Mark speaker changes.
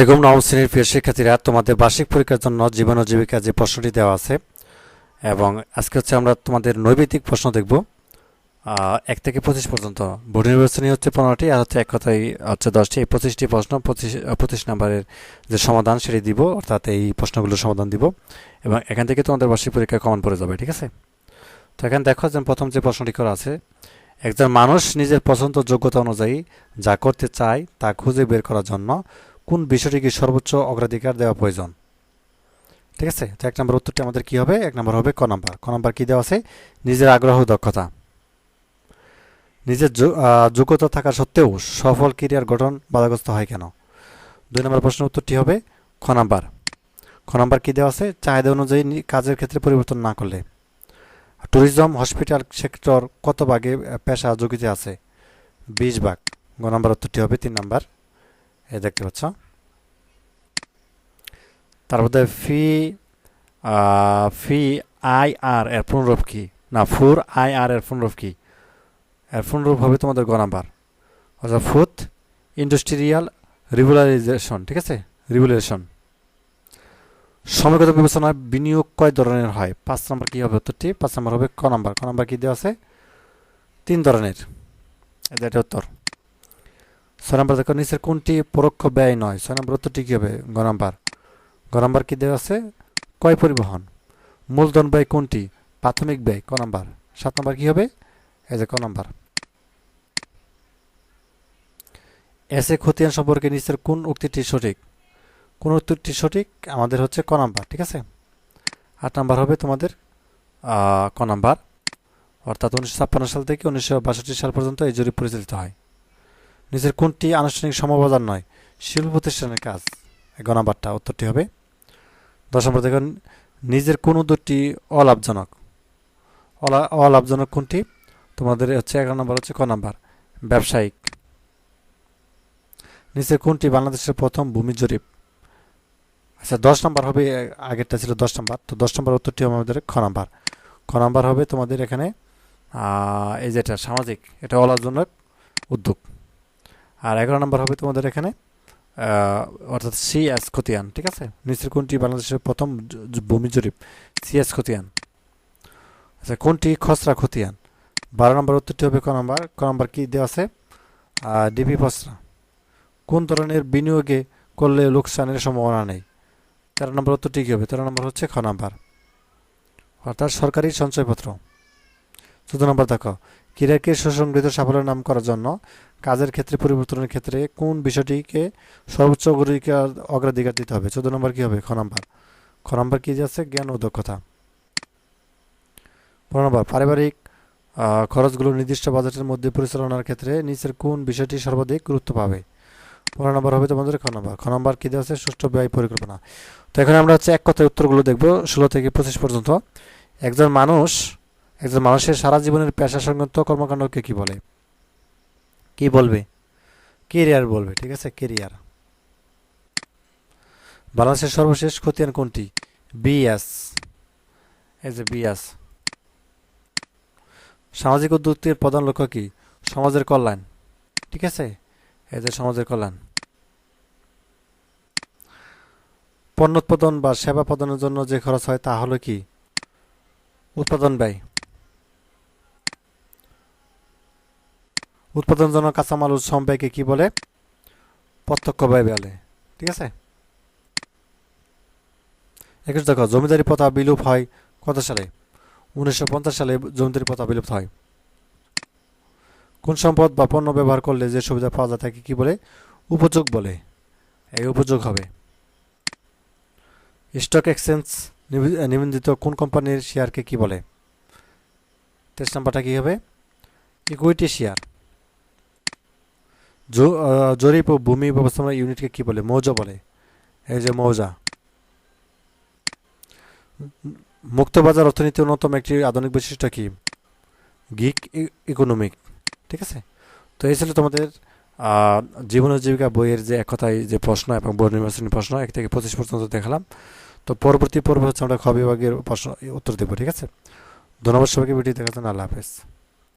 Speaker 1: বেগম নবম শ্রেণির প্রিয় শিক্ষার্থীরা, তোমাদের বার্ষিক পরীক্ষার জন্য জীবন ও জীবিকা যে প্রশ্নটি দেওয়া আছে এবং আজকে হচ্ছে আমরা তোমাদের নৈবেদিক প্রশ্ন দেখব। এক থেকে পঁচিশ পর্যন্ত। বোর্ড নির্বাচনী হচ্ছে পনেরোটি আর হচ্ছে এক কথাই হচ্ছে দশটি। এই পঁচিশটি প্রশ্ন পঁচিশ পঁচিশ নম্বরের যে সমাধান সেটি দিব, অর্থাৎ এই প্রশ্নগুলোর সমাধান দিব এবং এখান থেকে তোমাদের বার্ষিক পরীক্ষা কমন পড়ে যাবে, ঠিক আছে? তো এখানে দেখো যে প্রথম যে প্রশ্নটি করা আছে, একজন মানুষ নিজের পছন্দ যোগ্যতা অনুযায়ী যা করতে চায় তা খুঁজে বের করার জন্য কোন বিষয়টিকে সর্বোচ্চ অগ্রাধিকার দেওয়া প্রয়োজন? ঠিক আছে? তো এক নম্বর উত্তরটি আমাদের কি হবে? এক নম্বর হবে ক নাম্বার। ক নাম্বার কী দেওয়া আছে? নিজের আগ্রহ দক্ষতা। নিজের যোগ্যতা থাকা সত্ত্বেও সফল ক্যারিয়ার গঠন বাধাগ্রস্ত হয় কেন? দুই নম্বর প্রশ্নের উত্তরটি হবে খ নাম্বার। খ নাম্বার কী দেওয়া আছে? চাহিদা অনুযায়ী কাজের ক্ষেত্রে পরিবর্তন না করলে। ট্যুরিজম হসপিটাল সেক্টর কত ভাগে পেশা যোগিতে আছে? বিশ ভাগ। গ নাম্বার উত্তরটি হবে তিন নাম্বার। এ দেখতে পাচ্ছ? তারপরে ফি ফি, আই আর এর পুনরূপ কি? না, ফুর, আই আর এর পুনরূপ কি? এর পুনরূপ হবে তোমাদের গ নাম্বার। অর্থাৎ ফুথ, ইন্ডাস্ট্রিয়াল রিগুলারাইজেশন ঠিক আছে? রিগুলেশন সময়গত বিবেচনায় বিনিয়োগ কয় ধরনের হয়? পাঁচ নম্বর কী হবে উত্তরটি? পাঁচ নম্বর হবে ক নাম্বার। ক নাম্বার কি দেওয়া আছে? তিন ধরনের। এটা উত্তর। ছয় নম্বর দেখো, নিচের কোনটি পরোক্ষ ব্যয় নয়? ছয় নম্বর উত্তরটি কী হবে? গ নাম্বার। গ নাম্বার কি দেওয়া আছে? কয় পরিবহন? মূলধন ব্যয় কোনটি? প্রাথমিক ব্যয়, ক নাম্বার? সাত নম্বর কি হবে? এই যে ক নাম্বার। এসে খতিয়ান সম্পর্কে নিচের কোন উক্তিটি সঠিক? কোন উত্তরটি সঠিক? আমাদের হচ্ছে ক নাম্বার, ঠিক আছে? আট নাম্বার হবে তোমাদের ক নাম্বার। অর্থাৎ উনিশশো ছাপ্পান্ন সাল থেকে উনিশশো বাষট্টি সাল পর্যন্ত এই জরিপ পরিচালিত হয়। নিচের কোনটি আনুষ্ঠানিক সমবাজার নয়? শিল্প প্রতিষ্ঠানের কাজ। এক নাম্বারটা, উত্তরটি হবে দশ নম্বর দেখুন, নিজের কোন উদ্যোগটি অলাভজনক? অলা, অলাভজনক কোনটি? তোমাদের হচ্ছে এগারো নম্বর, হচ্ছে ক নাম্বার, ব্যবসায়িক। নিচের কোনটি বাংলাদেশের প্রথম ভূমি জরিপ? আচ্ছা দশ নম্বর হবে আগেরটা ছিল দশ নম্বর, তো দশ নম্বর উত্তরটি হবে আমাদের খ নাম্বার। খ নাম্বার হবে তোমাদের এখানে এই যেটা সামাজিক, এটা অলাভজনক উদ্যোগ। আর এগারো নম্বর হবে তোমাদের এখানে অর্থাৎ সি এস খতিয়ান ঠিক আছে? নিচের কোনটি বাংলাদেশের প্রথম ভূমি জরিপ? সি এস খতিয়ান আচ্ছা কোনটি খসড়া খতিয়ান বারো নম্বর উত্তরটি হবে ক নম্বর। ক নম্বর কি দেওয়া আছে? ডিপি খসড়া। কোন ধরনের বিনিয়োগে করলে লোকসানের সম্ভাবনা নেই? তেরো নম্বর উত্তরটি কী হবে? তেরো নম্বর হচ্ছে খ নাম্বার। অর্থাৎ সরকারি সঞ্চয়পত্র। চোদ্দ নম্বর দেখো ক্রীড়াকে সুসংগঠিত সাফল্যের নাম করার জন্য কাজের ক্ষেত্রে, পরিবর্তনের ক্ষেত্রে কোন বিষয়টিকে সর্বোচ্চ অগ্রাধিকার অগ্রাধিকার দিতে হবে? চোদ্দ নম্বর কী হবে? খ নম্বর। খ নম্বর কী যাচ্ছে জ্ঞান ও দক্ষতা। পনেরো নম্বর, পারিবারিক খরচগুলো নির্দিষ্ট বাজেটের মধ্যে পরিচালনার ক্ষেত্রে নিচের কোন বিষয়টি সর্বাধিক গুরুত্ব পাবে? পনেরো নম্বর হবে তোমাদের খ নম্বর। খ নম্বর কী আছে? সুষ্ঠু ব্যয় পরিকল্পনা। তো এখানে আমরা হচ্ছে এক কথায় উত্তরগুলো দেখব ষোলো থেকে পঁচিশ পর্যন্ত। একজন মানুষ একজন মানুষের সারা জীবনের পেশা সংক্রান্ত কর্মকাণ্ডকে কি বলে? কি বলবে? কেরিয়ার বলবে ঠিক আছে? কেরিয়ার বাংলাদেশের সর্বশেষ খতিয়ান কোনটি? বিএস। এই যে বিএস। সামাজিক উদ্যোগটির প্রধান লক্ষ্য কি? সমাজের কল্যাণ ঠিক আছে? এই যে সমাজের কল্যাণ। পণ্য উৎপাদন বা সেবা প্রদানের জন্য যে খরচ হয় তা হলো কি? উৎপাদন ব্যয়। উৎপাদনের জন্য কাঁচামাল ব্যয়কে কি বলে? প্রত্যক্ষ ব্যয় বলে ঠিক আছে? একুশ দেখো, জমিদারি প্রথা বিলুপ হয় কত সালে? উনিশশো পঞ্চাশ সালে জমিদারি প্রথা বিলুপ্ত হয়। কোন সম্পদ বা পণ্য ব্যবহার করলে যে সুবিধা পাওয়া যায় তাকে কি বলে? উপযোগ বলে। এই উপযোগ হবে। স্টক এক্সচেঞ্জ নিবি- নিবন্ধিত কোন কোম্পানির শেয়ারকে কি বলে? তেইশ নাম্বারটা কি হবে? Equity share. জরিপ ও ভূমি ব্যবস্থাপনা ইউনিটকে কি বলে? মৌজা বলে। এই যে মৌজা। মুক্তবাজার অর্থনীতি অন্যতম একটি আধুনিক বৈশিষ্ট্য কি? গিক ইকোনমিক ঠিক আছে? তো এই ছিল তোমাদের জীবন জীবিকা বইয়ের যে এক কথায় যে প্রশ্ন এবং বোর্ড নির্বাচনী প্রশ্ন, এক থেকে পঁচিশ পর্যন্ত দেখালাম। তো পরবর্তী পর্ব হচ্ছে আমরা খ বিভাগের প্রশ্ন, উত্তর দেবো, ঠিক আছে? ধন্যবাদ সবাইকে ভিডিও দেখার আল্লাহ হাফেজ।